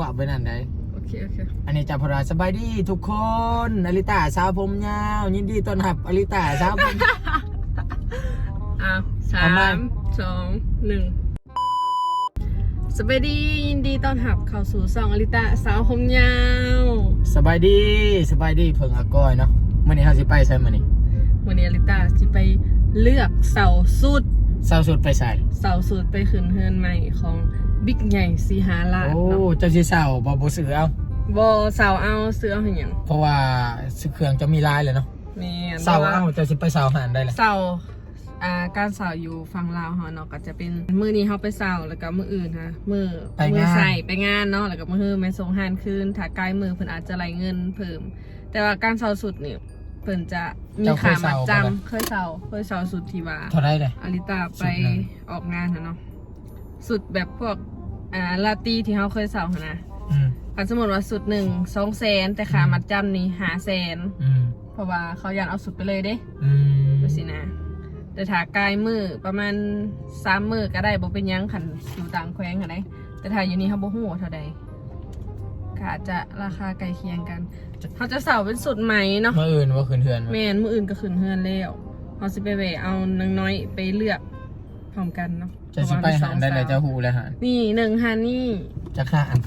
ว่าไปนั่นได้โอเคโอเคอันนี้จะพราสบายดีทุกคนอลิตาสาวผมยาว ยินดีต้อนรับอลิตาสาวผมอะสาเอามามสองหนึ่งสวัสดียินดีต้อนรับเข้าสู่ซองอลิตาสาวผมยาวสบายดีสบายดีเพิ่งอากอยเนาะมื่อนี้เขาสิไปใช่มื่อนี้วันนี้อลิตาจะไปเลือกเสาสุดสาวสุดไปใส่เสาสุดไปขึ้นเฮือนใหม่ของ บิ๊กใหญ่สีหาลาดโอ้เนาะเจ้าสิสาวบ่บ่ซื้อเอาบอเสาเอาเสื้อเอาให้หยังเพราะว่าซื้อเครื่องจะมีลายเลยเนาะแม่นสาวแต่เอาเจ้าสิไปสาวหานได้เลยเสาอ่าการเสาอยู่ฝั่งลาวเฮาเนาะก็จะเป็นมือนี้เฮาไปเสาแล้วก็มืออื่นฮะมือมือใส่ไปงานเนาะแล้วก็มือแม่ส่งหานคืนถ้าใกล้มือเพิ่นอาจจะไหลเงินเพิ่ม แต่ว่าการเสาสุดเนี่ยเพิ่นจะมีขามัดจำเคยเสาเคยเสาสุดที่ว่าเท่าไรเลยอลิตาไปสุดหนึ่งออกงานนะเนาะสุดแบบพวก อ่าลาตีที่เขาเคยเสาหนนะอืมอันสมมติว่าสุดหนึ่งสองแสนแต่ขามัดจำนี่หาแสนอืมเพราะว่าเขาอยากเอาสุดไปเลยเด้อืมดูสินะแต่ถ้ากายมือประมาณสามมือก็ได้บ่เป็นหยังขันอยู่ต่างแขวงอะไดแต่ถ้าอยู่นี่เขาบ่ฮู้ว่าเท่าใดก็อาจจะราคาใกล้เคียงกันเขาจะเสาเป็นสุดไหมเนาะ เมื่ออื่นว่าคืนเทือนแมนมืออื่นก็ขึ้นเฮือนแล้วเขาสิไปแหวะเอานางน้อยไปเลือกพ ร้อมกันเนาะจะสิไปหานได้เลยจะหูเลยหานนี่หนึ่งฮานี่จะฆ่าอัน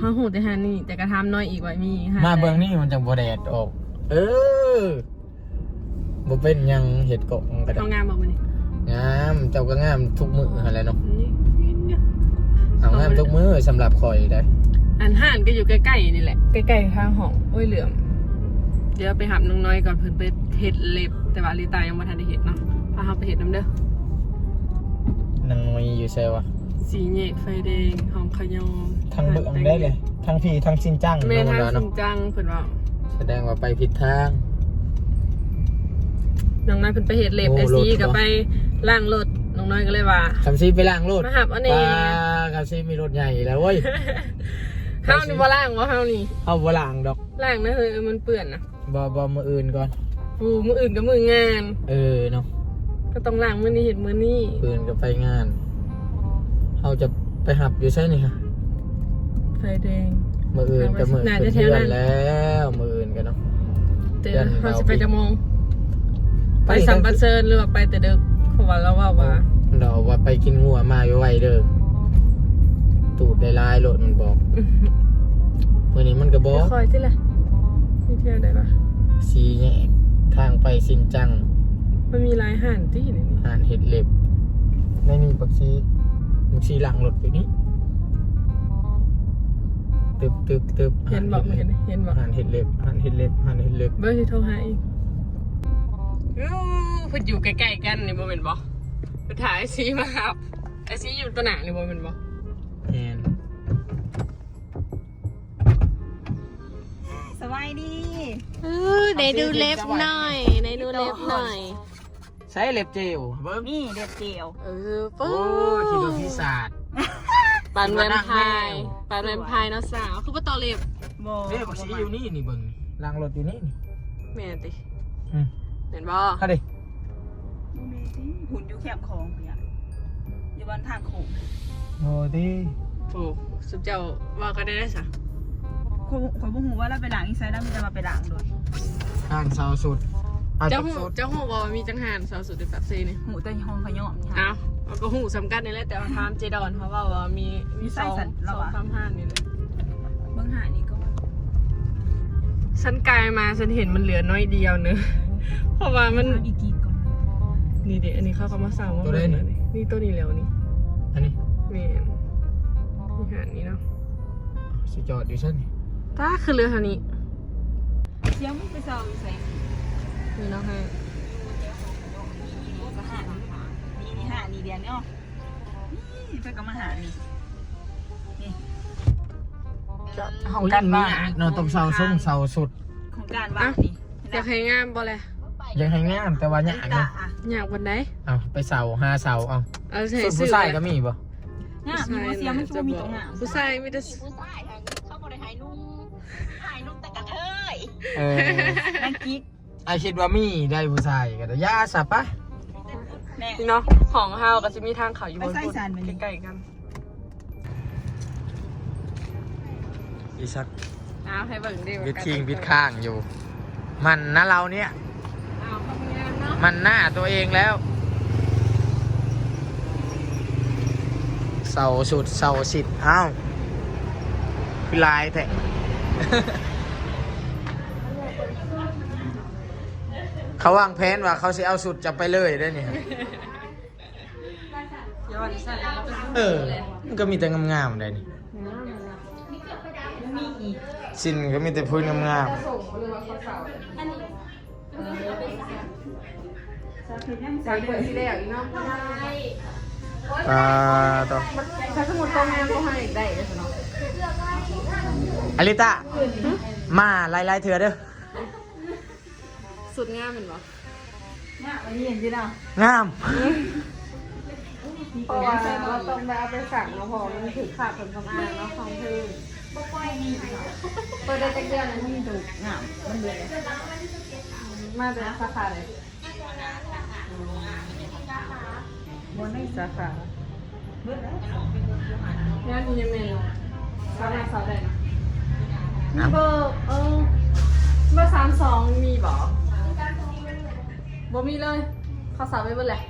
ฮาหูแต่ฮานี่ แต่กระทำน้อยอีกไว้มีฮมาเบิ่งนี่มันจังบ่แดดออก เออบ่เป็นหยังเห็ดกบมันก็ได้เขางามบอกมันนี่งามเจ้าก็งามทุกมื้อหั่นแหละเนาะนี่เนี่ยเอางามทุกมื้อสำหรับข่อยได้อันห่านก็อยู่ใกล้ๆนี่แหละ ใกล้ๆทางห้องโอ้ยเหลื่อม เดี๋ยวไปหับน้องน้อยก่อนเพิ่นไปเฮ็ดเล็บ แต่ว่าลิตายังบ่ทันได้เฮ็ดเนาะพาเฮาไปเฮ็ดน้ำเด้อ นางน้อยอยู่ไสวะสีแยกไฟแดงห้องขยอมทางเบิ่งได้เลยทางพี่ทางชินจังแม่เนาะทางเนาะจริงจังเพิ่นว่าแสดงว่าไปผิดทางน้องน้อยเพิ่นไปเฮ็ดเล็บโอ้ไอซีรถก็เนาะไปล้างรถน้องน้อยก็เลยว่าคำซีไปล้างรถมาหับอันนี้ป้าคำซีมีรถใหญ่แล้วเว้ยเฮานี่บ่ล้างบ่เฮานี่เอาบ่ล้างดอกล้างนะเฮ้ยมันเปื้อนนะบ่บ่มื้ออื่นก่อนอูมืออื่นกับมืองาน เออเนาะ ก็ต้องล้างมือนี้เห็นมือนี้ปืนก็ไปงานเราจะไปหับอยู่ใช่นี่ค่ะไฟแดง มืออื่นกับมือน่าจะเพื่อนแถวนั้น แล้วมืออื่นกันเนาะแต่เดือนเขาจะเราไปปีจะมองไปไปสัมปันเซินหรือว่าไปแต่เด็กเพราะว่าเราว่าว่าเราว่าไปกินงัวมาไวๆเด้อตูดได้ลายโหลดมันบอกมื่อนี้มันก็บอเดี๋ยกวคอยสิล่ะนี่เที่ยวได้ปะสีแยกทางไปสินจัง มันมีลายห่านที่อยู่ในนี้หานเห็ดเล็บในนี่ปักซีปักซีหลังรถอยู่นี่ตึบตึบตึบเห็นบอกเห็นเห็นบอกหานเห็ดเล็บหานเห็ดเล็บหานเห็ดเล็บเบอร์ที่โทรหาอีกอู้เพิ่นอยู่ใกล้ๆกันนี่บ่เป็นบ่ไปถ่ายไอซีมาครับไอซีอยู่ตัวหนานี่บ่เป็นบ่แอนสบายดีเออไหนดูเล็บหน่อยไหนดูเล็บหน่อย ใช้เล็บเจลเบิ้มนี่เด็ดเจียว เออโอ้ปุ๊คิดว่าพี่ศาสตร์ปันแวมไพร์ปันแวมไพร์เนาะสาว คือว่าต่อเล็บโบเรียกว่าสีอยู่นี่นี่เบิ้งหลังรถอยู่นี่นี่แม่นติอืมเห็นบ่เข้าดิหุ่นอยู่แคบของเนี่ยอยู่บนทางโค้งโอ้ดีโอ้สุดเจ้าว่าก็ได้ได้สะขอยขอยบ่ฮู้ว่าเราไปล้างอีไซแล้วมันจะมาไปล้างด้วยทางเสาสุด เอาเจ้าจากหูสุดเจ้าหูบอกว่ามีจังหารสาวสุดในปักซีนี่หูแต่ห้องขย่อมนี่เอ้าค่ะมันก็หูสำคัญนี่แหละแต่ว่าถามเจดอนเขาว่าว่ามีมีมีสไส้องสันสเราองอะ สามห้านนี่เลยเบิ่งหานี่ก็ว่าฉันกลายมาฉันเห็นมันเหลือน้อยเดียวเนอะเพราะว่ามันทางอีกีก่อนนี่เด็อันนี้เขาเขามาสั่งว่าตัวได้นี่ นี่ตัวนี้แล้วนี่อันนี้แม่นนี่หาดนี้เนาะสิจอดอยู่เช่นนี่ถ้าคือเรือเท่านี้เสียงมันไปเซาอีไซ นี่เนาะฮะโอ้ก็หานี่นี่หานี่เดียวเนาะนี่เพิ่นก็มาหานี่นี่ของกันบ้านเนาะต้องเสาส่งเสาสุด ของการว่างนี่อยากให้งามบ่เลยอยังให้งามแต่ว่าหยากตาเนาะอะอยากวันไหนเอาไปเสาห้าเสาเอาเอาใส่ส่วนซื้ผู้อชายก็มีป่ะงามมีบ่เสียงมันจะมีตรงหน้าผู้ชายมีแต่ผู้ชายเขาบริหายนุ่มหายนุ่มแต่กระเทยเออแม่กิ๊ก ไอคิดว่ามีได้ผู้ชายก็ได้ยาสับปะแม่นี่เนาะของเฮาก็จะมีทางเขาอยู่บนไปใส่สารมันนี่ ใกล้ๆกันอีสักเอาให้เบิ่งดิว่าบิดคิงบิดข้างอยู่ มันนะเราเนี่ยเอาเข้าไปงานเนาะมันหน้าตัวเองแล้วเสาสุดเสาสิทธิ์อ้าวคือลายแท้ เขาวางแผนว่าเขาสิเอาสุดจะไปเลยได้เนี่ยเดี๋ยววันนี้ใส่แล้วก็เป็นเออ มันก็มีแต่งามๆได้นี่มีอีกสินก็มีแต่พื้นงามจะส่งหรือว่าเขาเสาสาธิตยังใส่ใส่เปิเปิดดที่แรกอีกเนาะๆปลาต่อใช้สมุดตรงงานเขาให้ได้เลยเนาะอลิตามาไล่ๆเถื่อเด้อ สุดงามเป็นปะเนี่ยวันนี้เห็นจีน่ะงาม เพราะว่าเราต้องไปเอาไปสั่งเนาะเพอมันถือขาดผลสำอางเนาะของเธอเปิดได้จักเดือนนะมีถูกงามมันเลยมาเป็นสาขาเลยบนได้สาขาเบิดแล้วงานมีเมนูสามารถสาวได้นะครับเบอร์เออเบอร์สามสองมีบอก บ่มีเลยเขาสาวไปเบอร์แหละ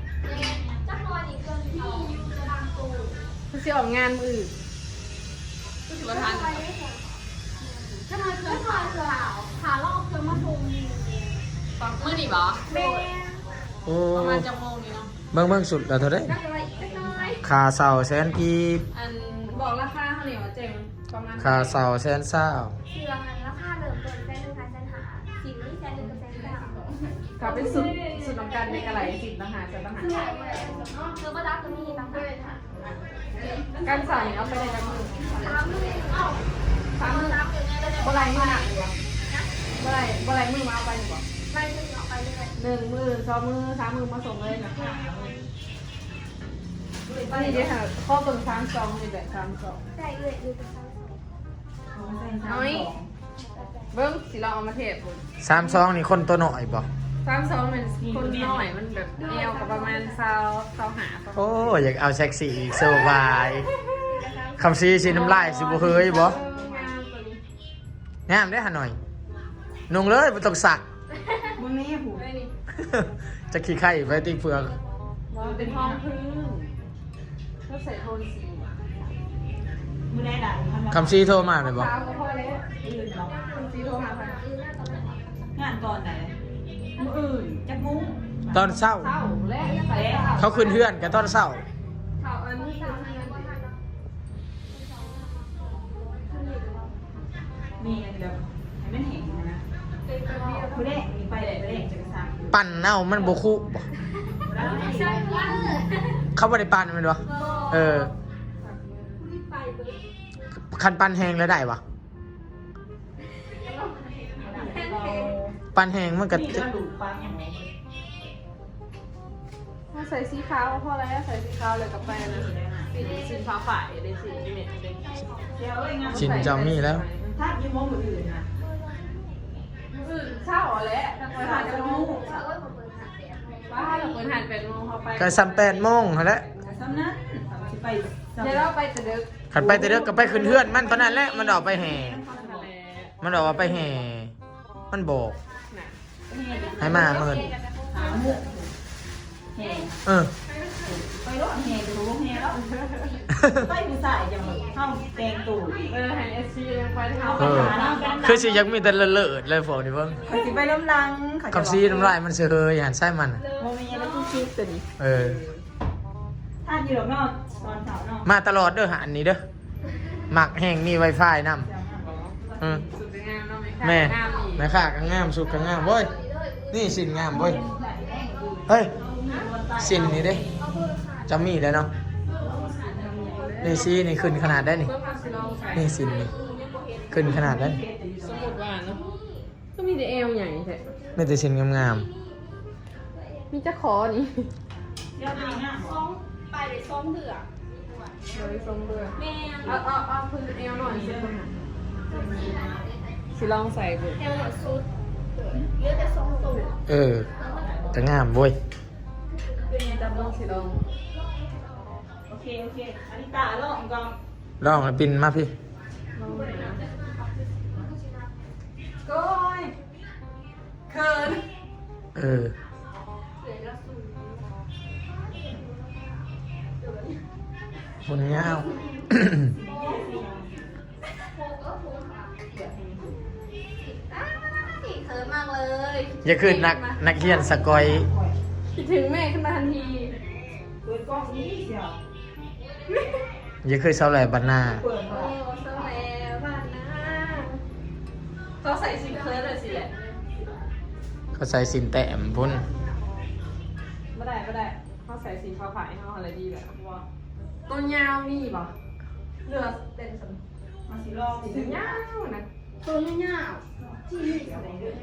จักรวาลอีกเกินที่อยู่จะดังตูคือสิออกงานมืออื่นก็ถือว่าทันจะมาเคยผ่านสาวขาลอกเคยมาทงตอนมือนี่บอแม่โอ้ประมาณจังโมงนี่เนาะเบิ่งเบิ่งสุดแล้วเท่าได้จักรวาลอีกเล็กน้อยคาเสาแสนกีบอันบอกราคาเขาเนี่ยว่าเจมประมาณคาเสาแสนเศร้าเชื่อมันราคาเริ่มต้นแสนหนึ่งพันแสนหาสิ่งนี้แสนหนึ่งกับแสนเก้ากับเป็นสุดสุดของ การในกระไหลสิบต่างหากจะต่างหากเชื่อมันเชื่อว่าดักก็มีบางคนค่ะการสั่งเอาไปในจังมือสามหมื่นเอ้าสามหมื่นสามหมื่นเนี่ยก็จะบ่ไรมือหนักหรือบ่ไรบ่ไรมือมาเอาไปหรือเปล่าไล่ขึ้นออกไปเรื่อยหนึ่งมือสองมือสามมือมาส่งเลยนะตอนนี้เดี๋ยวค่ะข้อเบิ่งสามสองนี่แหละสามสองได้เรื่อยอยู่เป็นสามสองเอาไหมเบิ้งสิเราเอามาเทปคุณสามสองนี่คนตัวหน่อยบ่ สามสองมันคนน้อยมันแบบเอวกับประมาณซาวซาวหาประมาณโอ้อยากเอาเซ็กซี่อีกสบายคำซีสีน้ำลายสิบ่เฮยบ่เอองามตัวนี้งามได้อหาหน่อยนุ่งเลยบ่ต้องสักบนนี้ผูกได้นี่จะขี้ไข่ไปติเฟืองมันเป็นห้องพื้นก็ใส่โทนสีมือได้ด่าคำซีโทรมาเลยบ่ขาวก็พอแล้วอื่นเนาะคนสีโทรหาใครงานก่อนไหน มืออื่นจักมุ้งตอนเช้า เศร้าและใส่เศร้าเขาขึ้นเฮือนกันตอนเช้า เศร้าอันนี้คือมีอะไรแบบให้มันเห็นนะมือแรกมีไปไหนไปแรกจะกระซังปั่นเน่ามันบ่คุบ่เขาบ่ได้ปั่นแมันบ่เออคันปั่นแหงแล้วได้ปะ ปั่นแหงมันก็นี่จะก็ดูปังอย่างไรถ้าใส่สีขาวก็พอแล้วใส่สีขาวเลยกับแฟนนะสีสีฟ้าฝ่ายเลยสีนี่เนี่ยเลยเดี๋ยวเอ้ยงานชินจามีแล้ว ถ้ายิ้มมองมืออื่นนะอืมเช้าอ๋อแล้วทางไปหาจะมูเออผมเปิดหาเสียงว่าเราเปิดหันแปดโมงเขาไปก็ซ้ำแปดโมงหั่นแหล้วแต่ซ้ำนั้นสิไปเดี๋ยวเราไปจะดึกขันไปแต่เด็กก็ไปขึ้นเฮือน มันตอนนั้นแหละมันออกไปแห่ มันออกว่าไปแห่ มันโบอก ให้มาเมินหาหมุกแห่เออ ไปรถแห่ไปรถแห่แล้วไปผู้ชายอย่างแบบเข้าแตงตู่เออหันเอสซียังไปเท้าเออคือสิยังมีแต่เลอะๆเลยพวกนี้เบิ่งเขาสิไปล้มลังกับซีน้ำลายมันเสยหันไส้มันอะโมมีอะไรที่คิดตัวนี้เออถ้าอยู่รอบนอกตอนเสาร์นอกมาตลอดเด้อหาอันนี้เด้อหมักแห้งมีไวไฟนำเออสุดงามเนาะ แม่งามอีกแม่ข้าก็งามสุดก็งามเว้ยนี่สินงามเว้ยเฮ้ยสินนี่เด้จะมีแล้วเนาะนี่ซีนี่ขึ้นขนาดได้นี่เพื่อพาสิลองใส่นี่สินนี่ขึ้นขนาดได้นสมมติว่าเนาะก็มีแต่เอวใหญ่แท้ไม่แต่สินงามมีจะขอนี่เดี๋ยวนี้นะซ้อมไปเลยซ้อมเดือดเลยทรงเบื่อแม่เอาเอาเอาพื้นเอวหน่อยสิ สิลองใส่ดูเกแถวหนสุดเหลือแต่สองตัวเออจะงามเว้ยเป็นจัลองสิลอง โอเค โอเคอันนี้ตาลองกองลองแล้ปินมาพี่ลองเลยนะก้อยเขินเออคนเงาากเลยอย่าคือนักนักเขียนสกอยคิดถึงแม่ขึ้นมาทันทีเปิดกล้องนี้เชียวอย่าคือเสาแหล่บันนาเปิดโอ้สมัยบ้านนะเขาใส่ซิงเคิร์เลยสิแหละเขาใส่สินแต้มพุ่นไม่ได้ไม่ได้เขาใส่สีฟ้าผ่าให้เขาอะไรดีแบบว่าต้นยาวมีป่ะเลือดเต็มสมมาสิลองสีสิยาวนะตัวเงี้ยๆที่นี่ อะไรเงี้ย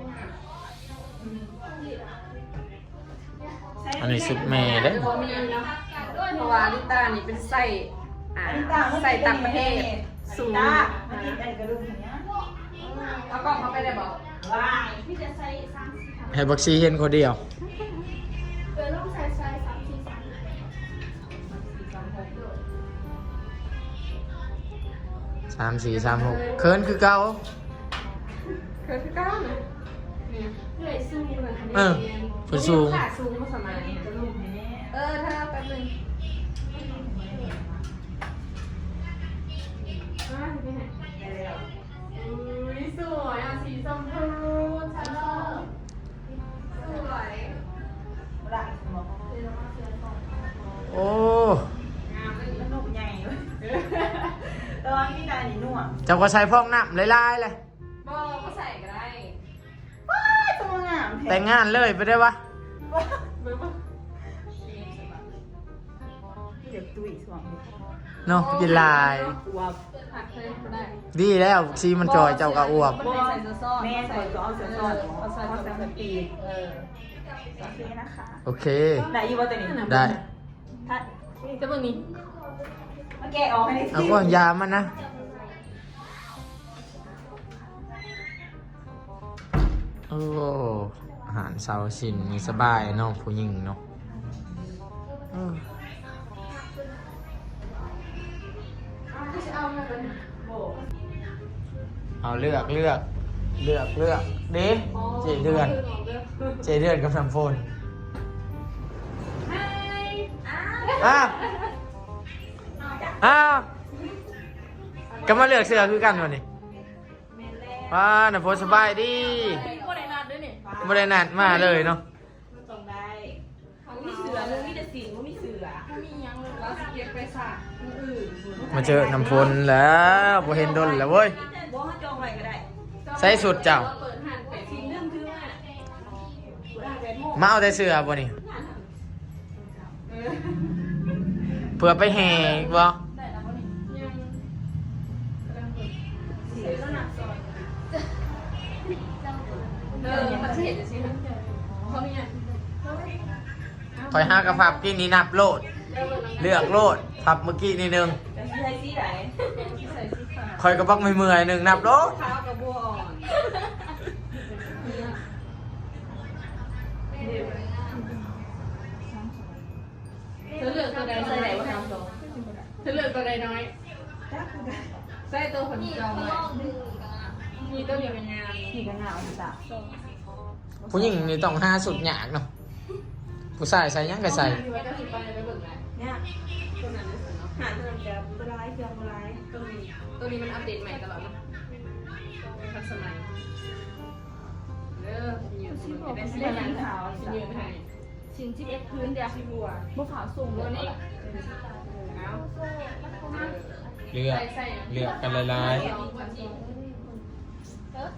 อันนี้สุดแม่เด้อตัวมีเนาะเพราะว่าลิต้านี่เป็นไส้อ่าไส้ต่างประเทศสูงตาอะมากินอันกระดูกอย่างเงี้ยเอากล้องเขาไปได้บอกว้ายพี่จะใส่สามสี่ให้บักซีเห็นคนเดียวเออต้องใส่ใส่สามสี่สามสามสี่สามหกเคินคือเก่า เคยคือเก้าเลยนี่เหนื่อยสู้เลยเออเพิ่นสูงขาสูงมาสมัยกระดูกอย่างเงี้ยเออถ้าแป๊บนึงอ่าไปไหนได้แล้วอุ้ยสวยอะสีชมพูฉันชอบสวยมาได้สมองโอ้งามเลยกระดูกใหญ่เลยตอนนี้การนี่นุ่มเจ้าก็ใส่พองน้ำลายๆเลย แต่งงานเลยไปได้ปะเบอร์ป่ะเดี๋ยวตุ้ยสวงเนาะกินลายตัวหักเลยก็ได้ดีแล้วซีมันจอยเจ้าก็อวบไม่ได้ใส่เสื้อซ้อนแม่ใส่ก็เอาเสื้อซ้อนเอาใส่เอาเสื้เสื้ออปีปีกเออโอเคนะคะโอเค ได้อีว่าตัวนี้ได้ถ้าจะเบิ่งนี้มาแกะออกให้ได้เอาก็ยามันนะโอ้อา หารเสาชินนี่สบายเนาะผู้หญิงเนาะเออเอามาเป็นเอาเลือกเลือกเลือกเลือกเด้เจเดือน เจเดือนกับน้ำฝนอ้าวอ้าวก็มาเลือกเสื้อคือกันวันนี้ว้าน้ำฝนสบายดี ก็ได้นัดด้วยนี่ไม่ได้นัดมาเลยเนาะตรงได้มีเสือมึงมีแต่สีมึงมีเสือมียังเลยเราสิเก็บไปสระอื่นมาเจอน้ำฝนแล้วบ่เห็นดนแล้วเว้ยบ่ให้จองไว้ก็ได้ใส่สุดเจ้าเปิดหันเป็ดสีเรื่องคือว่ามาเอาแต่เสื้อบ่นี่เผื่อไปแห่อีกบ่ยั งสีแล้วหนักซอยเอเขาเนี่ยถอยห้ากระพับกินนี่นับโลด เลือกโลดพับเมื่อกี้นิดนึงใส่สีไหนใส่สีขาวคอยกระบอกไม่เมื่อยหนึ่งนับโลดขาวกับบัวอ่อนเธอเลือกตัวใดใส่ไหนวะทำตัวเธอเลือกตัวใดน้อยใส่ตัวผลจองเลยมีตัวเดียวเป็นงานสีกันหนาวจ้ะ ผู้หญิงนี่ต้องห้าสุดหยากเนาะผู้ชายใส่หยังก็ใส่ที่ว่าจะสิไปไปเบิ่งไหนเนี่ยตัวนั้นเลยเนาะหาเงินจะบร้ายเพียงบร้ายตัวนี้ตัวนี้มันอัปเดตใหม่ตลอดเนาะทันสมัยเด้อยืนมันได้สิยืนขาวยืนให้ชิ้นที่เอ็กพื้นเดียวชิบัวบุขาวสูงเลตัวยนี้เอาเอาเลือกเลือกกันหลาย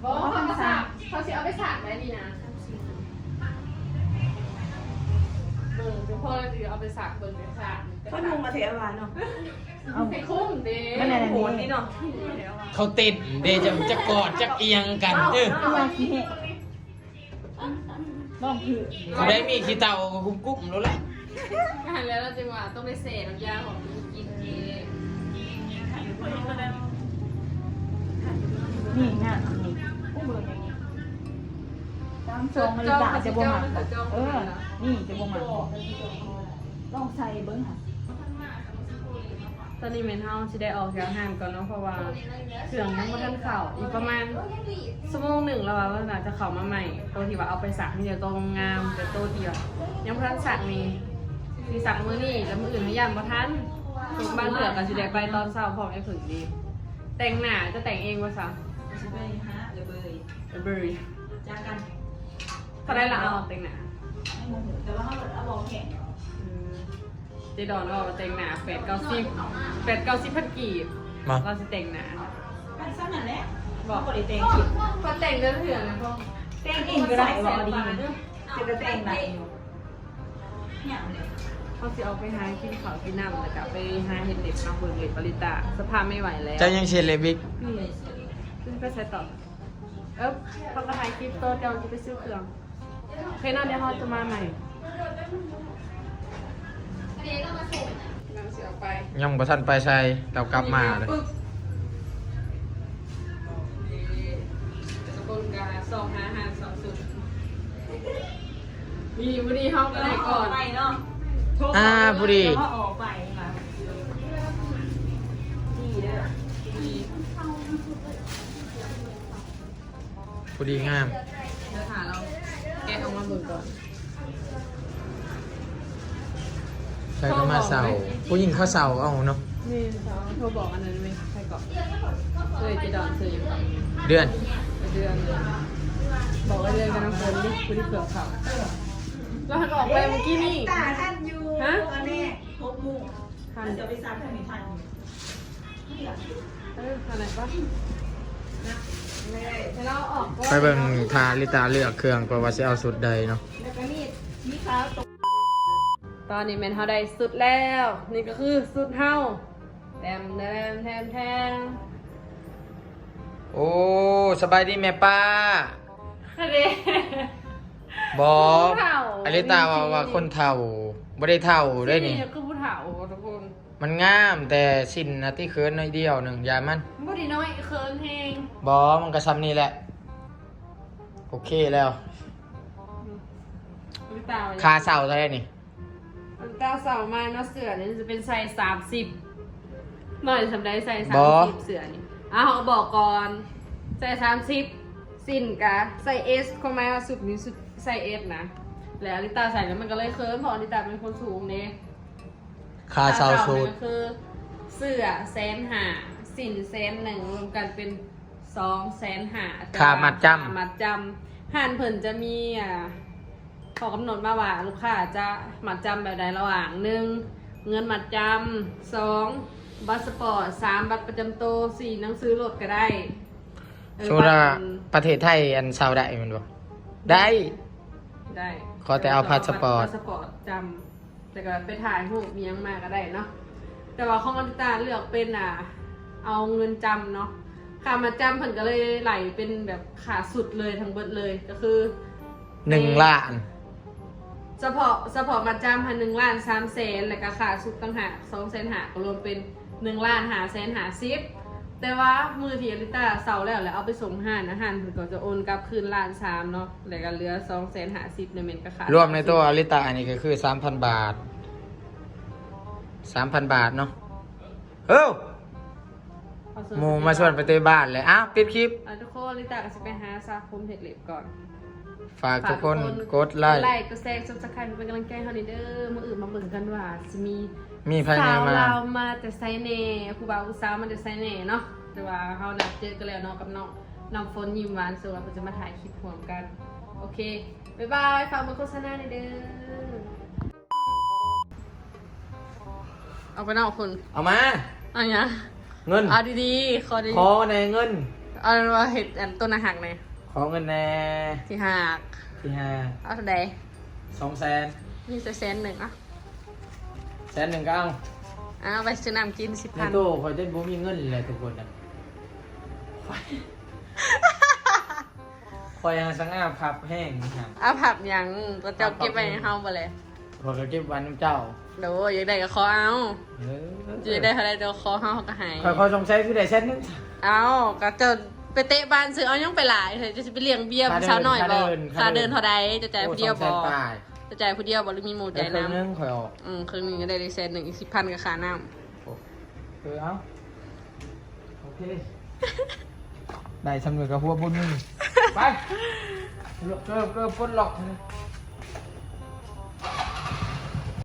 บอกเขาจะสาเขาจะเอาไปสาดได้ดีนะ เบิ่งเดี๋ยวพ่อจะเอาไปสาดเบิ่งไปสาดเขาดูมาเสียวันเนาะไปคุ้มเด้ไม่ในโหนนี่เนาะๆเขาติดเดยวจะจะกอดจะเอียงกันเออตัวขี้เหลองคือเขาได้มีขี้เต่าก็กุ้มๆแล้วแหละงานแล้วเราจะว่าต้องไปเสน้ำยาของกินเองนี่งาน ตามทรงมันด่าจะบ่หักเออ นี่จะบ่หักต้องใส่เบิ่งค่ะตอนนี้เมนเฮาสิได้ออกจากห้างก่อนเนาะเพราะว่าเครื่องยังบ่ทันเข้าอีกประมาณชั่วโมงหนึ่งแล้วว่าน่าจะเข้ามาใหม่ตัวที่ว่าเอาไปสักนี่เดียวตัวงามแต่ตัวเดียวยังบ่ทันสักนี่สิสักมื้อนี้แล้วมื้ออื่นให้ย่านบ่ทันบ้านเหลือก็สิได้ไปตอนเช้าพร้อมไอ้ผึ่งดีแต่งหน้าจะแต่งเองว่าซะสิไปหาเลยเบยเบอร์จ้ากัน เขาได้ละเอาแต่งหน้าไม่โมโหแต่ว่าเขาเอาบอกแข่งอืมเจดอนก็แต่งหน้าแปดเก้าสิบแปดเก้าสิบพันกีบมา เราจะแต่งหน้าอันสั้นนั่นแหละบอกบริเตงผิดพอแต่งเดือนเถื่อนนะพ่อเตงเองก็ได้บอกดีจะกระเตงไหนอยู่เนี่ยเลยเขาสิเอาไปหากินข้าวกินน้ำแล้วก็ไปหาเห็ดเด็ดมาเบิ่งเล็บริตาสภาพไม่ไหวแล้วเจ้ายังเชียร์เลบิกนี่ขึ้นไปใช้ต่อเอ๊บเขาก็ถ่ายคลิปโตเจ้าจะไปซื้อเครื่อง โอเคเนาะเดี๋ยวเขาจะมาใหม่นั่งเสียไปยังบ่ทันไปใส่เรากลับมาเลยปึ๊บสกุลกาสองห้าห้าสองศูนย์มีวันนี้ห้องก็ได้ก่อนไปเนาะอ่าพอดีแล้วก็ออกไปค่ะดีเด้อพอดีงาม เดี๋ยวถามเรา แกะออกมาเบิ่งก่อนใส่ก็มาเสาผู้หญิงเขาเสาเอาเนาะนี่สองโทรบอกอันนั้นไหมใครก่อนเลยจะดอนซื้ออยู่ก่อนเดือนไปเดือนเลยบอกว่าเดือนกันน้ำฝนดิคุณที่เผือกเขาแล้วหันออกไปเมื่อกี้นี่ ตาท่านอยู่ฮะ อันนี้พบหมู่ทันจะไปซ้ำท่านไม่ทันเออทันไหนปะ ไม่ได้แต่เราออกก่อนไปเบิ่งทาลิตาเลือกเครื่องเพราะว่าสิเอาสุดใดเนาะแล้วก็นี่มีขาวตกตอนนี้แมนเฮาได้สุดแล้ว นี่ก็คือสุดเฮาแทมแทมแทมแทมโอ้สบายดีแม่ป้าคะเดบอคนเฒ่าอลิตาว่าว่าคนเฒ่าบ่ได้เฒ่าได้นี่คือผู้เฒ่าทุกคน มันงามแต่สิ้นนะที่เคินน้อยเดียวหนึ่งอย่ามันบ่ได้น้อยเคินเฮงบอมันก็ซ้ำนี่แหละ โอเคแล้วลิตาคาเสาเท่าไหรนี่ลิตาสาวมาเนาะเสือนี่จะเป็นไซส์สามสิบหน่อยสำได้ไซส์สามบอสิบเสือนี่อ้าวบอกก่อนไซส์สามสิบสินกะไซส์เอสความหมายว่าสุดนี้สุดไซส์เอสนะแล้วอลิตาใส่แล้วมันก็เลยเคิร์มเพราะอลิตาเป็นคนสูงเนี่ย คาเสาสูตรก็คือเสื้อแสนหาสินแสนหนึ่งรวมกันเป็นสองแสนหาแต่ค่ามัดจำค่ามัดจำห่านเพิ่นจะมีอ่าขอกำหนดมาว่าลูกค้าจะมัดจำแบบใดระหว่างหนึ่งเงินมัดจำสองบัตรสปอร์ตสามบัตรประจำตัวสี่หนังสือรถก็ได้เออโซดาบัตรประเทศไทยอันเสาได้แมันบ่ได้ ได้ ขอแต่เอาพาสปอร์ตพาสปอร์ตจำ แต่ก็ไปถ่ายรูปมียังมาก็ได้เนาะแต่ว่าของอลิตาเลือกเป็นอะเอาเงินจำเนาะค่ามาจำเพิ่นก็เลยไหลเป็นแบบขาสุดเลยทั้งเบิดเลยก็คือหนึ่งล้านเฉพาะเฉพาะมาจำพันหนึ่งล้านสามแสนแล้วก็ขาสุดตั้งหากสองแสนหาก็รวมเป็นหนึ่งล้านหาแสนหาซิป แต่ว่ามือที่อลิตาเสาแล้วแล้วเอาไปส่งห้านอาหารเพิ่นก็จะโอนกลับคืนล้านสามเนาะแล้วก็เหลือสองแสนหาซิปในเมนก็ขารวมในตัวอลิตาอันนี้ก็คือสามพันบาทสามพันบาทเนาะเอ้าหมูมาชวนไปเตะบ้านเลยอ้าวปิดคลิป อะทุกคนลิตาก็จะไปหาซาคมเทคเล็บก่อน ฝากทุกคนกดไลค์ไลค์กดแชร์ซับสไครต์เป็นกำลังใจให้เฮานี่เด้อมื้ออื่นมาเบิ่งกันว่าจะมีมีภายในสาวมาลาวมาแต่ไซเน่ผู้บ่าวผู้สาวมาแต่ไซเน่เนาะแต่ว่าเฮานัดเจอกันแล้วเนาะกับน้องน้องฝนยิ้มหวานส่วนเราก็จะมาถ่ายคลิปร่วมกัน โอเคบ๊ายบายฝากมาโฆษณาหน่อยเด้อเอาไปนอกคนเอามาเอาอย่างเงินเอาดีๆขอดีขอในเงิน เอาเป็นว่าเห็ดอันต้นอาหักเลยขอ เงินแน่ที่หักที่ห้าเอาเท่าใดสองแสนนี่จะแสนหนึ่งอะแสนหนึ่งก็เอาเอาไปซื้อน้ำกินสิบในพันตู้คอยได้บ่มีเงินเลยทุกคนนะคอยยังสังอาพับแห้งนะครับเอาผับหยังก็เจ้าเก็บไปให้เฮาไปเลยคอยก็เก็บวันน้ำเจ้าโดยอยากได้ก็ขอเอาเอออยากได้เท่าไรเดี๋ยวขอเฮาก็ใหายคอยคอยสงสัยคือได้แสนหนึงเอาก็เจะ ไปเตะบ้านซื้อเอายังไปหลายเถอะจะสิไปเลี้ยงเบี้ยค่าเดินเช้าหน่อยบ่ค่าเดินค่าเดินเท่าใดจะจ่ายผู้เดียวโอ้บ่สองแสนปลายจะจ่ายผู้เดียวบ่หรือมีหมู่แต่จ่ายครึ่งหนึน้ำงคอยออกอืมครึ่งหนึงก็ได้เลยแสนหนึ่งอีกสิบพันกับค่าน้โอ้ำอเอาโอเค ได้สำเร็จกับพวกบุญนี่ไปเกิบเกิบปลดล็อก